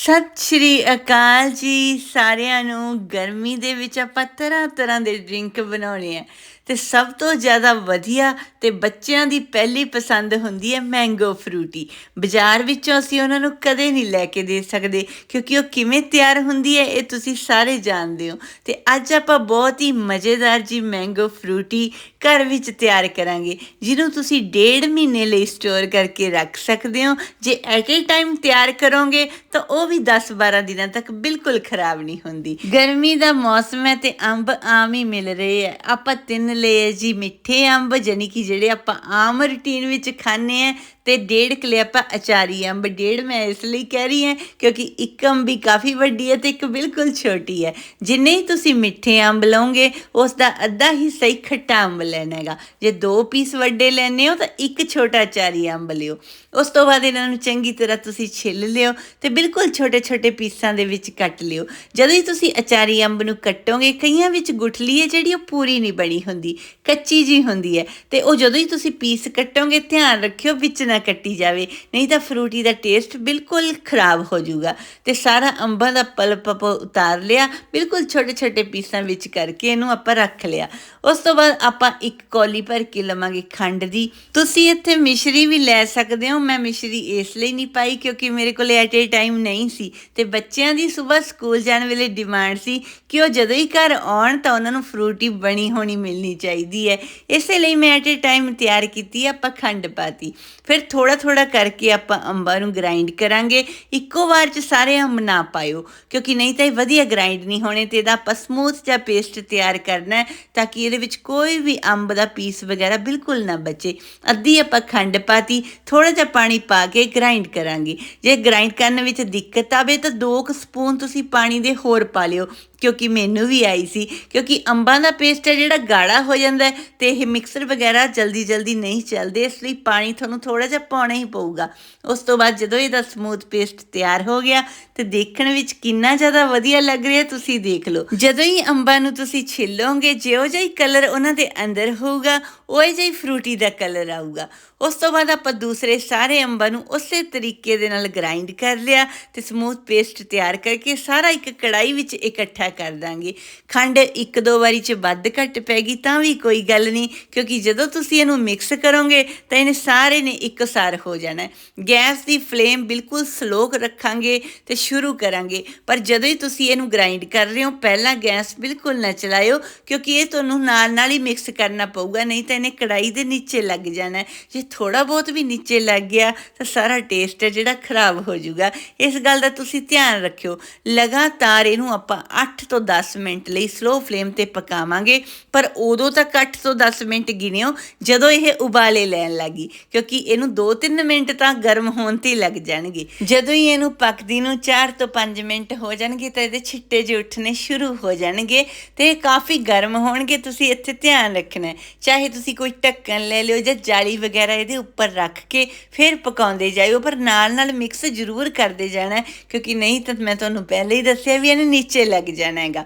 ਸਤਿ ਸ਼੍ਰੀ ਅਕਾਲ ਜੀ ਸਾਰਿਆਂ ਨੂੰ। ਗਰਮੀ ਦੇ ਵਿੱਚ ਆਪਾਂ ਤਰ੍ਹਾਂ ਤਰ੍ਹਾਂ ਦੇ ਡਰਿੰਕ ਬਣਾਉਣੇ ਆ। ਤੇ ਸਭ ਤੋਂ ਜ਼ਿਆਦਾ ਵਧੀਆ ਤੇ ਬੱਚਿਆਂ ਦੀ ਪਹਿਲੀ ਪਸੰਦ ਹੁੰਦੀ ਹੈ ਮੈਂਗੋ ਫਰੂਟੀ ਬਾਜ਼ਾਰ ਵਿੱਚੋਂ ਅਸੀਂ ਉਹਨਾਂ ਨੂੰ ਕਦੇ ਨਹੀਂ ਲੈ ਕੇ ਦੇ ਸਕਦੇ, ਕਿਉਂਕਿ ਉਹ ਕਿਵੇਂ ਤਿਆਰ ਹੁੰਦੀ ਹੈ ਇਹ ਤੁਸੀਂ ਸਾਰੇ ਜਾਣਦੇ ਹੋ। ਤੇ ਅੱਜ ਆਪਾਂ ਬਹੁਤ ਹੀ ਮਜ਼ੇਦਾਰ ਜੀ ਮੈਂਗੋ ਫਰੂਟੀ ਘਰ ਵਿੱਚ ਤਿਆਰ ਕਰਾਂਗੇ, ਜਿਹਨੂੰ ਤੁਸੀਂ ਡੇਢ ਮਹੀਨੇ ਲਈ ਸਟੋਰ ਕਰਕੇ ਰੱਖ ਸਕਦੇ ਹੋ। ਜੇ ਐਟ ਏ ਟਾਈਮ ਤਿਆਰ ਕਰੋਗੇ, ਤਾਂ ਉਹ ਵੀ 10-12 ਦਿਨਾਂ ਤੱਕ ਬਿਲਕੁਲ ਖਰਾਬ ਨਹੀਂ ਹੁੰਦੀ। ਗਰਮੀ ਦਾ ਮੌਸਮ ਹੈ ਤੇ ਅੰਬ ਆਮ ਹੀ ਮਿਲ ਰਹੇ ਆ ਆਪਾਂ ਤਿੰਨ ਲਏ ਜੀ ਮਿੱਠੇ ਅੰਬ ਜਾਨੀ ਕਿ ਜਿਹੜੇ ਆਪਾਂ ਆਮ ਰੂਟੀਨ ਵਿੱਚ ਖਾਂਦੇ ਆ ਤੇ ਡੇਢ ਕਿਲੇ ਆਪਾਂ ਅਚਾਰੀ ਅੰਬ ਡੇਢ ਮੈਂ ਇਸ ਲਈ ਕਹਿ ਰਹੀ ਹਾਂ ਕਿਉਂਕਿ ਇੱਕ ਅੰਬ ਵੀ ਕਾਫੀ ਵੱਡੀ ਹੈ ਤੇ ਇੱਕ ਬਿਲਕੁਲ ਛੋਟੀ ਹੈ। ਜਿੰਨੇ ਹੀ ਤੁਸੀਂ ਮਿੱਠੇ ਅੰਬ ਲਓਗੇ ਉਸ ਦਾ ਅੱਧਾ ਹੀ ਸਹੀ ਖੱਟਾ ਅੰਬ ਲੈਣਾ ਹੈਗਾ। ਜੇ ਦੋ ਪੀਸ ਵੱਡੇ ਲੈਣੇ ਹੋ ਤਾਂ ਇੱਕ ਛੋਟਾ ਅਚਾਰੀ ਅੰਬ ਲਿਓ। ਉਸ ਤੋਂ ਬਾਅਦ ਇਹਨਾਂ ਨੂੰ ਚੰਗੀ ਤਰ੍ਹਾਂ ਤੁਸੀਂ ਛਿੱਲ ਲਿਓ ਤੇ ਬਿਲਕੁਲ ਛੋਟੇ ਛੋਟੇ ਪੀਸਾਂ ਦੇ ਵਿੱਚ ਕੱਟ ਲਿਓ। ਜਦੋਂ ਹੀ ਤੁਸੀਂ ਅਚਾਰੀ ਅੰਬ ਨੂੰ ਕੱਟੋਗੇ, ਕਈਆਂ ਵਿੱਚ ਗੁਠਲੀ ਹੈ ਜਿਹੜੀ ਉਹ ਪੂਰੀ ਨਹੀਂ ਬਣੀ ਹੁੰਦੀ, ਕੱਚੀ ਜੀ ਹੁੰਦੀ ਹੈ। ਤੇ ਉਹ ਜਦੋਂ ਹੀ ਤੁਸੀਂ ਪੀਸ ਕੱਟੋਗੇ, ਧਿਆਨ ਰੱਖਿਓ ਵਿੱਚ ਨਾ ਕੱਟੀ ਜਾਵੇ, ਨਹੀਂ ਤਾਂ ਫਰੂਟੀ ਦਾ ਟੇਸਟ ਬਿਲਕੁਲ ਖਰਾਬ ਹੋ ਜਾਊਗਾ। ਤੇ ਸਾਰਾ ਅੰਬਾਂ ਦਾ ਪਲਪ ਆਪਾਂ ਉਤਾਰ ਲਿਆ, ਬਿਲਕੁਲ ਛੋਟੇ ਛੋਟੇ ਪੀਸਾਂ ਵਿੱਚ ਕਰਕੇ ਇਹਨੂੰ ਆਪਾਂ ਰੱਖ ਲਿਆ। ਉਸ ਤੋਂ ਬਾਅਦ ਆਪਾਂ ਇੱਕ ਕੌਲੀ ਭਰ ਕੇ ਲਵਾਂਗੇ ਖੰਡ ਦੀ। ਤੁਸੀਂ ਇੱਥੇ ਮਿਸ਼ਰੀ ਵੀ ਲੈ ਸਕਦੇ ਹੋ, ਮੈਂ ਮਿਸ਼ਰੀ ਇਸ ਲਈ ਨਹੀਂ ਪਾਈ ਕਿਉਂਕਿ ਮੇਰੇ ਕੋਲ ਐਟ ਏ ਟਾਈਮ ਨਹੀਂ ਸੀ। ਤੇ ਬੱਚਿਆਂ ਦੀ ਸਵੇਰ ਸਕੂਲ ਜਾਣ ਵੇਲੇ ਡਿਮਾਂਡ ਸੀ ਕਿ ਉਹ ਜਦੋਂ ਹੀ ਘਰ ਆਉਣ ਤਾਂ ਉਹਨਾਂ ਨੂੰ ਫਰੂਟੀ ਬਣੀ ਹੋਣੀ ਮਿਲਣੀ ਚਾਹੀਦੀ ਹੈ। ਇਸੇ ਲਈ ਮੈਂ ਐਟ ਏ ਟਾਈਮ ਤਿਆਰ ਕੀਤੀ, ਆਪਾਂ ਖੰਡ ਪਾਤੀ। ਫਿਰ ਥੋੜਾ ਥੋੜਾ ਕਰਕੇ ਆਪਾਂ ਅੰਬਾਂ ਨੂੰ ਗ੍ਰਾਈਂਡ ਕਰਾਂਗੇ। ਇੱਕੋ ਵਾਰ 'ਚ ਸਾਰੇ ਅੰਬ ਨਾ ਪਾਇਓ, ਕਿਉਂਕਿ ਨਹੀਂ ਤਾਂ ਇਹ ਵਧੀਆ ਗ੍ਰਾਈਂਡ ਨਹੀਂ ਹੋਣੇ ਤੇ ਇਹਦਾ ਆਪਾਂ ਸਮੂਥ ਜਿਹਾ ਪੇਸਟ ਤਿਆਰ ਕਰਨਾ ਤਾਂ ਕਿ ਇਹਦੇ ਵਿੱਚ ਕੋਈ ਵੀ ਅੰਬ ਦਾ ਪੀਸ ਵਗੈਰਾ ਬਿਲਕੁਲ ਨਾ ਬਚੇ। ਅੱਧੀ ਆਪਾਂ ਖੰਡ ਪਾਤੀ ਥੋੜਾ ਜਿਹਾ ਪਾਣੀ ਪਾ ਕੇ ਗ੍ਰਾਈਂਡ ਕਰਾਂਗੇ। ਜੇ ਗ੍ਰਾਈਂਡ ਕਰਨ ਵਿੱਚ ਦਿੱਕਤ ਆਵੇ ਤਾਂ 2 ਸਪੂਨ ਤੁਸੀਂ ਪਾਣੀ ਦੇ ਹੋਰ ਪਾ ਲਿਓ। ਕਿਉਂਕਿ ਮੈਨੂੰ ਵੀ ਆਈ ਸੀ, ਕਿਉਂਕਿ ਅੰਬਾਂ ਦਾ ਪੇਸਟ ਹੈ ਜਿਹੜਾ ਗਾੜਾ ਹੋ ਜਾਂਦਾ ਤੇ ਇਹ ਮਿਕਸਰ ਵਗੈਰਾ ਜਲਦੀ ਜਲਦੀ ਨਹੀਂ ਚੱਲਦੇ, ਇਸ ਲਈ ਪਾਣੀ ਤੁਹਾਨੂੰ ਥੋੜਾ ਜਿਹਾ ਪਾਉਣਾ ਹੀ ਪਊਗਾ। ਉਸ ਤੋਂ ਬਾਅਦ ਜਦੋਂ ਇਹਦਾ ਸਮੂਥ ਪੇਸਟ ਤਿਆਰ ਹੋ ਗਿਆ ਤੇ ਦੇਖਣ ਵਿੱਚ ਕਿੰਨਾ ਜ਼ਿਆਦਾ ਵਧੀਆ ਲੱਗ ਰਿਹਾ, ਤੁਸੀਂ ਦੇਖ ਲਓ। ਜਦੋਂ ਹੀ ਅੰਬਾਂ ਨੂੰ ਤੁਸੀਂ ਛਿੱਲੋਗੇ ਜਿਉ ਜਿਹਾ ਕਲਰ ਉਹਨਾਂ ਦੇ ਅੰਦਰ ਹੋਊਗਾ, ਉਹ ਜਿਹਾ ਹੀ ਫਰੂਟੀ ਦਾ ਕਲਰ ਆਊਗਾ। ਉਸ ਤੋਂ ਬਾਅਦ ਆਪਾਂ ਦੂਸਰੇ ਸਾਰੇ ਅੰਬਾਂ ਨੂੰ ਉਸੇ ਤਰੀਕੇ ਦੇ ਨਾਲ ਗ੍ਰਾਈਂਡ ਕਰ ਲਿਆ ਤੇ ਸਮੂਥ ਪੇਸਟ ਤਿਆਰ ਕਰਕੇ ਸਾਰਾ ਇੱਕ ਕੜਾਈ ਵਿੱਚ ਇਕੱਠਾ ਕਰ ਦਾਂਗੇ। ਖੰਡ ਇੱਕ ਦੋ ਵਾਰੀ ਚ ਵੱਧ ਘੱਟ ਪੈਗੀ ਤਾਂ ਵੀ ਕੋਈ ਗੱਲ ਨਹੀਂ, ਕਿਉਂਕਿ ਜਦੋਂ ਤੁਸੀਂ ਇਹਨੂੰ ਮਿਕਸ ਕਰੋਗੇ ਤਾਂ ਇਹਨੇ ਸਾਰੇ ਨੇ ਇੱਕਸਾਰ ਹੋ ਜਾਣਾ ਗੈਸ ਦੀ ਫਲੇਮ ਬਿਲਕੁਲ ਸਲੋ ਰੱਖਾਂਗੇ ਤੇ ਸ਼ੁਰੂ ਕਰਾਂਗੇ। ਪਰ ਜਦੋਂ ਹੀ ਤੁਸੀਂ ਇਹਨੂੰ ਗ੍ਰਾਈਂਡ ਕਰ ਰਹੇ ਹੋ, ਪਹਿਲਾਂ ਗੈਸ ਬਿਲਕੁਲ ਨਾ ਚਲਾਇਓ, ਕਿਉਂਕਿ ਇਹ ਤੁਹਾਨੂੰ ਨਾਲ ਨਾਲ ਹੀ ਮਿਕਸ ਕਰਨਾ ਪਊਗਾ, ਨਹੀਂ ਤਾਂ ਇਹਨੇ ਕੜਾਈ ਦੇ ਨੀਚੇ ਲੱਗ ਜਾਣਾ ਜੇ ਥੋੜਾ ਬਹੁਤ ਵੀ ਨੀਚੇ ਲੱਗ ਗਿਆ ਤਾਂ ਸਾਰਾ ਟੇਸਟ ਹੈ ਜਿਹੜਾ ਖਰਾਬ ਹੋ ਜਾਊਗਾ। ਇਸ ਗੱਲ ਦਾ ਤੁਸੀਂ ਧਿਆਨ ਰੱਖਿਓ। ਲਗਾਤਾਰ ਇਹਨੂੰ ਆਪਾਂ 8 ਤੋਂ 10 ਮਿੰਟ ਲਈ ਸਲੋ ਫਲੇਮ ਤੇ ਪਕਾਵਾਂਗੇ, ਪਰ ਉਦੋਂ ਤੱਕ 8 ਤੋਂ 10 ਮਿੰਟ ਗਿਣਿਓ, ਜਦੋਂ ਇਹ ਉਬਾਲੇ ਲੈਣ ਲੱਗੀ, ਕਿਉਂਕਿ ਇਹਨੂੰ 2-3 ਮਿੰਟ ਤਾਂ ਗਰਮ ਹੋਣ ਤੇ ਲੱਗ ਜਾਣਗੇ। ਜਦੋਂ ਹੀ ਇਹਨੂੰ ਪੱਕਦੀ ਨੂੰ 4 ਤੋਂ 5 ਮਿੰਟ ਹੋ ਜਾਣਗੇ ਤਾਂ ਇਹਦੇ ਛਿੱਟੇ ਜਿਹੇ ਉੱਠਣੇ ਸ਼ੁਰੂ ਹੋ ਜਾਣਗੇ ਤੇ ਕਾਫੀ ਗਰਮ ਹੋਣਗੇ। ਤੁਸੀਂ ਇੱਥੇ ਧਿਆਨ ਰੱਖਣਾ ਚਾਹੇ ਤੁਸੀਂ ਕੋਈ ਢੱਕਣ ਲੈ ਲਿਓ ਜਾਂ ਜਾਲੀ ਵਗੈਰਾ ਇਹਦੇ ਉੱਪਰ ਰੱਖ ਕੇ ਫਿਰ ਪਕਾਉਂਦੇ ਜਾਇਓ ਪਰ ਨਾਲ ਨਾਲ ਮਿਕਸ ਜ਼ਰੂਰ ਕਰਦੇ ਜਾਣਾ, ਕਿਉਂਕਿ ਨਹੀਂ ਤਾਂ ਮੈਂ ਤੁਹਾਨੂੰ ਪਹਿਲੇ ਹੀ ਦੱਸਿਆ ਵੀ ਇਹਨੇ ਨੀਚੇ ਲੱਗ ਜਾਣਾ ਹੈਗਾ।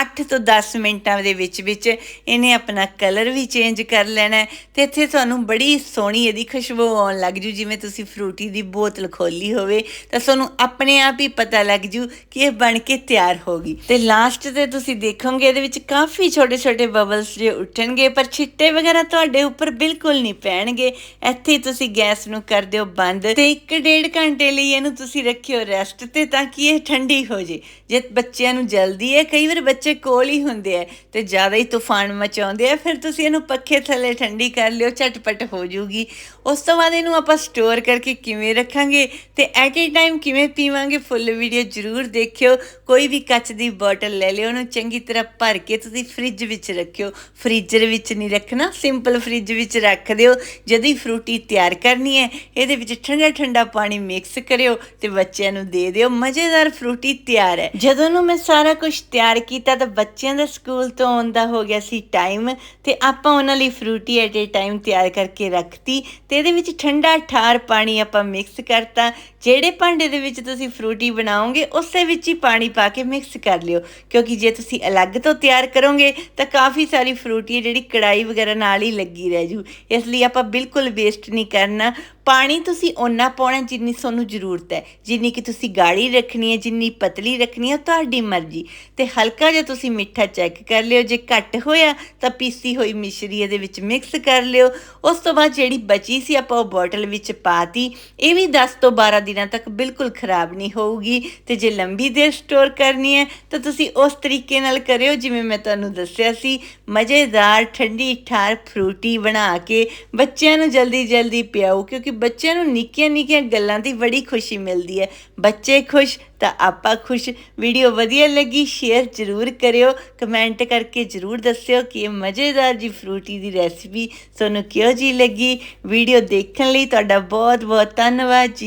8 ਤੋਂ 10 ਮਿੰਟਾਂ ਦੇ ਵਿੱਚ ਵਿੱਚ ਇਹਨੇ ਆਪਣਾ ਕਲਰ ਵੀ ਚੇਂਜ ਕਰ ਲੈਣਾ ਤੇ ਇੱਥੇ ਤੁਹਾਨੂੰ ਬੜੀ ਸੋਹਣੀ ਇਹਦੀ ਖੁਸ਼ਬੂ ਆਉਣ ਲੱਗ ਜੂ, ਜਿਵੇਂ ਤੁਸੀਂ ਫਰੂਟੀ ਦੀ ਬੋਤਲ ਖੋਲੀ ਹੋਵੇ, ਤਾਂ ਤੁਹਾਨੂੰ ਆਪਣੇ ਆਪ ਹੀ ਪਤਾ ਲੱਗ ਜੂ ਕਿ ਇਹ ਬਣ ਕੇ ਤਿਆਰ ਹੋ ਗਈ। ਤੇ ਲਾਸਟ ਤੇ ਤੁਸੀਂ ਦੇਖੋਗੇ, ਇਹਦੇ ਵਿੱਚ ਕਾਫੀ ਛੋਟੇ ਛੋਟੇ ਬਬਲਸ ਜੇ ਉੱਠਣਗੇ, ਪਰ ਛਿੱਟੇ ਵਗੈਰਾ ਤੁਹਾਡੇ ਉੱਪਰ ਬਿਲਕੁਲ ਨਹੀਂ ਪੈਣਗੇ। ਇੱਥੇ ਤੁਸੀਂ ਗੈਸ ਨੂੰ ਕਰ ਦਿਓ ਬੰਦ ਤੇ 1.5 ਘੰਟੇ ਲਈ ਇਹਨੂੰ ਤੁਸੀਂ ਰੱਖਿਓ ਰੈਸਟ ਤੇ ਤਾਂ ਕਿ ਇਹ ਠੰਡੀ ਹੋ ਜੇ। ਜੇ ਬੱਚਿਆਂ ਨੂੰ ਜਲਦੀ ਹੈ, ਕਈ ਵਾਰ ਬੱਚੇ ਕੋਲ ਹੀ ਹੁੰਦੇ ਆ ਤੇ ਜ਼ਿਆਦਾ ਹੀ ਤੂਫਾਨ ਮਚਾਉਂਦੇ ਆ, ਫਿਰ ਤੁਸੀਂ ਇਹਨੂੰ ਪੱਖੇ ਥੱਲੇ ਠੰਡੀ ਕਰ ਲਿਓ, ਝਟਪਟ ਹੋ ਜੂਗੀ। ਉਸ ਤੋਂ ਬਾਅਦ ਇਹਨੂੰ ਆਪਾਂ ਸਟੋਰ ਕਰਕੇ ਕਿਵੇਂ ਰੱਖਾਂਗੇ ਤੇ ਐਟ ਏ ਟਾਈਮ ਕਿਵੇਂ ਪੀਵਾਂਗੇ ਫੁੱਲ ਵੀਡੀਓ ਜ਼ਰੂਰ ਦੇਖਿਓ। ਕੋਈ ਵੀ ਕੱਚ ਦੀ ਬੋਟਲ ਲੈ ਲਿਓ, ਉਹਨੂੰ ਚੰਗੀ ਤਰ੍ਹਾਂ ਭਰ ਕੇ ਤੁਸੀਂ ਫ੍ਰਿਜ ਵਿੱਚ ਰੱਖਿਓ। ਫ੍ਰੀਜ਼ਰ ਵਿੱਚ ਨਹੀਂ ਰੱਖਣਾ ਸਿੰਪਲ ਫ੍ਰਿਜ ਵਿੱਚ ਰੱਖ ਦਿਓ। ਜਦੋਂ ਫਰੂਟੀ ਤਿਆਰ ਕਰਨੀ ਹੈ, ਇਹਦੇ ਵਿੱਚ ਠੰਡਾ ਠੰਡਾ ਪਾਣੀ ਮਿਕਸ ਕਰਿਓ ਤੇ ਬੱਚਿਆਂ ਨੂੰ ਦੇ ਦਿਓ। ਮਜ਼ੇਦਾਰ ਫਰੂਟੀ ਤਿਆਰ ਹੈ। ਜਦੋਂ ਨੂੰ ਮੈਂ ਸਾਰਾ ਕੁਝ ਤਿਆਰ ਕੀਤਾ ਤਾਂ ਬੱਚਿਆਂ ਦਾ ਸਕੂਲ ਤੋਂ ਆਉਂਦਾ ਹੋ ਗਿਆ ਸੀ ਟਾਈਮ ਤੇ ਆਪਾਂ ਉਹਨਾਂ ਲਈ ਫਰੂਟੀ ਐਟ ਏ ਟਾਈਮ ਤਿਆਰ ਕਰਕੇ ਰੱਖਤੀ ਤੇ ਇਹਦੇ ਵਿੱਚ ਠੰਡਾ ਠਾਰ ਪਾਣੀ ਆਪਾਂ ਮਿਕਸ ਕਰਤਾ। ਜਿਹੜੇ ਭਾਂਡੇ ਦੇ ਵਿੱਚ ਤੁਸੀਂ ਫਰੂਟੀ ਬਣਾਓਗੇ, ਉਸੇ ਵਿੱਚ ਹੀ ਪਾਣੀ ਪਾ ਕੇ ਮਿਕਸ ਕਰ ਲਿਓ। ਕਿਉਂਕਿ ਜੇ ਤੁਸੀਂ ਅਲੱਗ ਤੋਂ ਤਿਆਰ ਕਰੋਗੇ, ਤਾਂ ਕਾਫੀ ਸਾਰੀ ਫਰੂਟੀ ਹੈ ਜਿਹੜੀ ਕੜਾਈ ਵਗੈਰਾ ਨਾਲ ਹੀ ਲੱਗੀ ਰਹਿ ਜੂ। ਇਸ ਲਈ ਆਪਾਂ ਬਿਲਕੁਲ ਵੇਸਟ ਨਹੀਂ ਕਰਨਾ। ਪਾਣੀ ਤੁਸੀਂ ਓਨਾ ਪਾਉਣਾ ਜਿੰਨੀ ਤੁਹਾਨੂੰ ਜ਼ਰੂਰਤ ਹੈ, ਜਿੰਨੀ ਕਿ ਤੁਸੀਂ ਗਾੜੀ ਰੱਖਣੀ ਹੈ, ਜਿੰਨੀ ਪਤਲੀ ਰੱਖਣੀ ਹੈ ਤੁਹਾਡੀ ਮਰਜ਼ੀ। ਤੇ ਹਲਕਾ ਜਿਹਾ ਤੁਸੀਂ ਮਿੱਠਾ ਚੈੱਕ ਕਰ ਲਿਓ, ਜੇ ਘੱਟ ਹੋਇਆ ਤਾਂ ਪੀਸੀ ਹੋਈ ਮਿਸ਼ਰੀ ਇਹਦੇ ਵਿੱਚ ਮਿਕਸ ਕਰ ਲਿਓ। ਉਸ ਤੋਂ ਬਾਅਦ ਜਿਹੜੀ ਬਚੀ ਸੀ ਆਪਾਂ ਉਹ ਬੋਟਲ ਵਿੱਚ ਪਾਤੀ। ਇਹ ਵੀ 10 ਤੋਂ 12 ਦਿਨਾਂ ਤੱਕ ਬਿਲਕੁਲ ਖਰਾਬ ਨਹੀਂ ਹੋਊਗੀ। ਤੇ ਜੇ ਲੰਬੀ ਦੇਰ ਸਟੋਰ ਕਰਨੀ ਹੈ, ਤਾਂ ਤੁਸੀਂ ਉਸ ਤਰੀਕੇ ਨਾਲ ਕਰਿਓ, ਜਿਵੇਂ ਮੈਂ ਤੁਹਾਨੂੰ ਦੱਸਿਆ ਸੀ। ਮਜ਼ੇਦਾਰ, ਠੰਡੀ, ਠਾਰ, ਫਰੂਟੀ ਬਣਾ ਕੇ ਬੱਚਿਆਂ ਨੂੰ ਜਲਦੀ ਜਲਦੀ ਪਿਆਓ, ਕਿਉਂਕਿ ਬੱਚਿਆਂ ਨੂੰ ਨਿੱਕੀਆਂ ਨਿੱਕੀਆਂ ਗੱਲਾਂ ਦੀ ਬੜੀ ਖੁਸ਼ੀ ਮਿਲਦੀ ਹੈ। ਬੱਚੇ ਖੁਸ਼ ਤਾਂ ਆਪਾਂ ਖੁਸ਼। ਵੀਡੀਓ ਵਧੀਆ ਲੱਗੀ ਸ਼ੇਅਰ ਜ਼ਰੂਰ ਕਰਿਓ। ਕਮੈਂਟ ਕਰਕੇ ਜ਼ਰੂਰ ਦੱਸਿਓ ਕਿ ਇਹ ਮਜ਼ੇਦਾਰ ਜੀ ਫਰੂਟੀ ਦੀ ਰੈਸਿਪੀ ਤੁਹਾਨੂੰ ਕਿਹੋ ਜੀ ਲੱਗੀ। ਵੀਡੀਓ ਦੇਖਣ ਲਈ ਤੁਹਾਡਾ ਬਹੁਤ ਬਹੁਤ ਧੰਨਵਾਦ ਜੀ।